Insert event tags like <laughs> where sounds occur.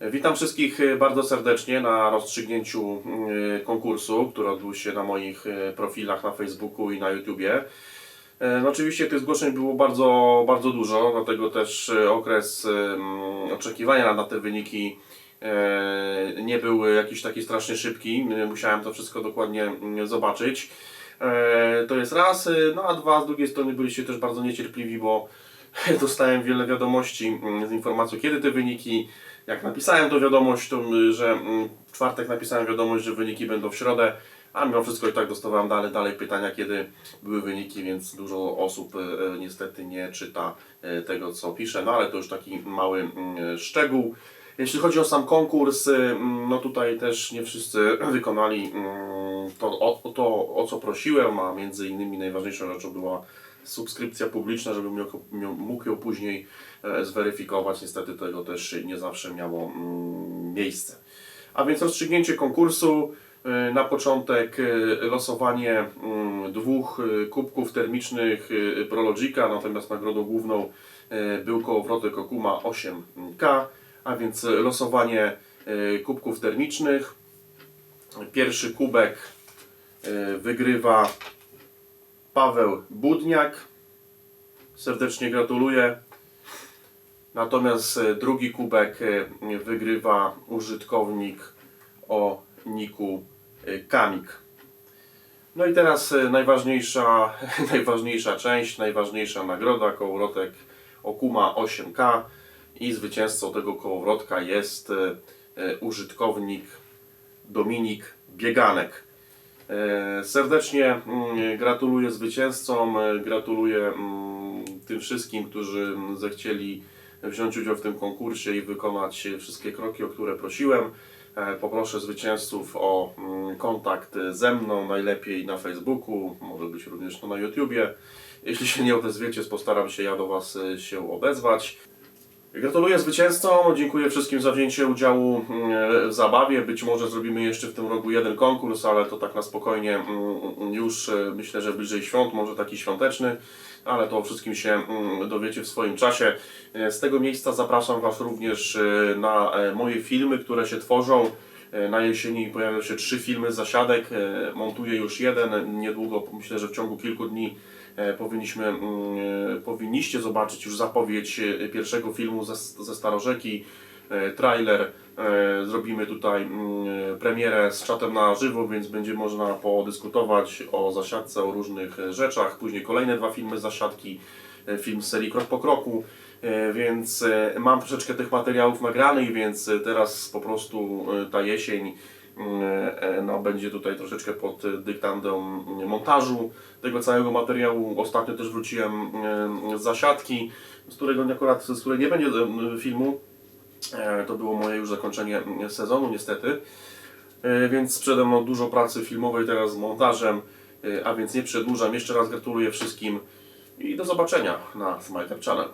Witam wszystkich e, bardzo serdecznie na rozstrzygnięciu e, konkursu, który odbył się na moich e, profilach na Facebooku i na YouTubie. No oczywiście tych zgłoszeń było bardzo, bardzo dużo, dlatego też okres oczekiwania na- te wyniki nie był jakiś taki strasznie szybki. Musiałem to wszystko dokładnie mm, zobaczyć. To jest raz, no a dwa, z drugiej strony byliście też bardzo niecierpliwi, bo <laughs> dostałem wiele wiadomości mm, z informacją, kiedy te wyniki. Jak napisałem tą wiadomość, to, mm, że mm, w czwartek napisałem wiadomość, że wyniki będą w środę, a mimo wszystko i tak dostawałem dalej, dalej pytania, kiedy były wyniki, więc dużo osób e, e, niestety nie czyta tego, co piszę, no ale to już taki mały mm, szczegół. Jeśli chodzi o sam konkurs, y, mm, no tutaj też nie wszyscy <clears throat> wykonali to, o, to, o co prosiłem, a między innymi najważniejszą rzeczą była subskrypcja publiczna, żebym mógł ją później e, zweryfikować. Niestety tego też nie zawsze miało mm, miejsce. A więc rozstrzygnięcie konkursu. e, Na początek e, losowanie mm, dwóch kubków termicznych Prologica, natomiast nagrodą główną był kołowrotek Okuma 8K, a więc losowanie kubków termicznych. Pierwszy kubek wygrywa Paweł Budniak. Serdecznie gratuluję. Natomiast e, drugi kubek e, wygrywa użytkownik o niku e, Kamik. No i teraz najważniejsza, <laughs> najważniejsza część, najważniejsza nagroda, kołowrotek Okuma 8K i zwycięzcą tego kołowrotka jest użytkownik Dominik Bieganek. E, Serdecznie mm, gratuluję zwycięzcom, e, gratuluję mm, tym wszystkim, którzy zechcieli wziąć udział w tym konkursie i wykonać wszystkie kroki, o które prosiłem. E, Poproszę zwycięzców o mm, kontakt ze mną, najlepiej na Facebooku, może być również to na YouTubie. Jeśli się nie odezwiecie, postaram się ja do Was się odezwać. Gratuluję zwycięzcom, dziękuję wszystkim za wzięcie udziału mm, w zabawie. Być może zrobimy jeszcze w tym roku jeden konkurs, ale to tak na spokojnie mm, już e, myślę, że bliżej świąt, może taki świąteczny, ale to o wszystkim się mm, dowiecie w swoim czasie. E, Z tego miejsca zapraszam Was również e, na moje filmy, które się tworzą. Na jesieni pojawią się trzy filmy zasiadek, montuję już jeden, niedługo, myślę, że w ciągu kilku dni powinniśmy, mm, e, powinniście zobaczyć już zapowiedź e, pierwszego filmu ze, ze Starorzeki, e, trailer. E, Zrobimy tutaj mm, e, premierę z czatem na żywo, więc będzie można podyskutować o zasiadce, o różnych e, rzeczach. Później kolejne dwa filmy z zasiadki, e, film z serii Krok po Kroku. E, Więc e, mam troszeczkę tych materiałów nagranych, więc e, teraz po prostu e, ta jesień mm, e, no, będzie tutaj troszeczkę pod e, dyktandem montażu tego całego materiału. Ostatnio też wróciłem z zasiadki, z którego akurat z której nie będzie filmu. E, To było moje już zakończenie sezonu niestety. E, Więc przede mną dużo pracy filmowej teraz z montażem, e, a więc nie przedłużam. Jeszcze raz gratuluję wszystkim i do zobaczenia na Smile Channel.